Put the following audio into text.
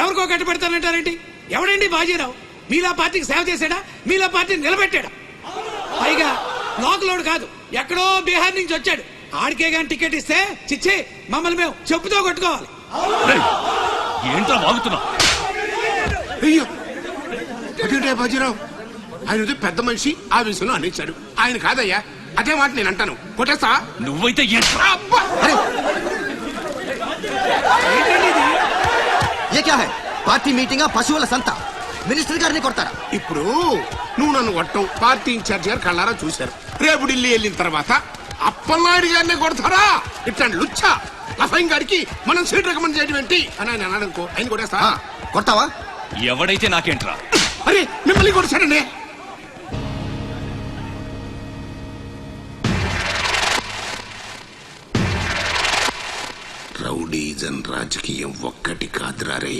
ఎవరికో కట్టబెడతానంటారేంటి? ఎవడండి బాజీరావు? మీలా పార్టీకి సేవ చేశాడా? మీలా పార్టీని నిలబెట్టాడా? పైగా లోకలోడు కాదు ఎక్కడో బీహార్ నుంచి వచ్చాడు. ఆడికే గాని టికెట్ ఇస్తే చిచ్చి మమ్మల్ని మేము చెప్పుతో కొట్టుకోవాలి. ఏంట్రా అయ్యో అదేంటే బాజీరావు? ఆయన పెద్ద మనిషి ఆ విషయంలో అనేశాడు ఆయన కాదయ్యా అదే మాట నేను అంటాను. కొట్టేస్తా నువ్వైతే ఏంట్రా? ఏ క్యా హై పార్టీ మీటింగ్ పశువుల సంత మినిస్టర్ గారిని కొడతారా ఇప్పుడు నువ్వు నన్ను కొట్టవు పార్టీ ఇన్ఛార్జ్ గారు కళ్ళారా చూశారు రేపు ఢిల్లీ వెళ్ళిన తర్వాత అప్పలనాయుడు గారిని కొడతారా ఇట్లాంటి లుచ్చా లఫైన్ గారికి మనం సీట్ రికమెండ్ చేయడం ఏంటి అని ఆయన అన్నాడు అనుకో ఆయన కొట్టేస్తా కొడతావా ఎవడైతే నాకేంట్రా అరే మిమ్మల్ని కొడతాడనే రౌడీజన్ రాజకీయం ఒక్కటి కాదురారే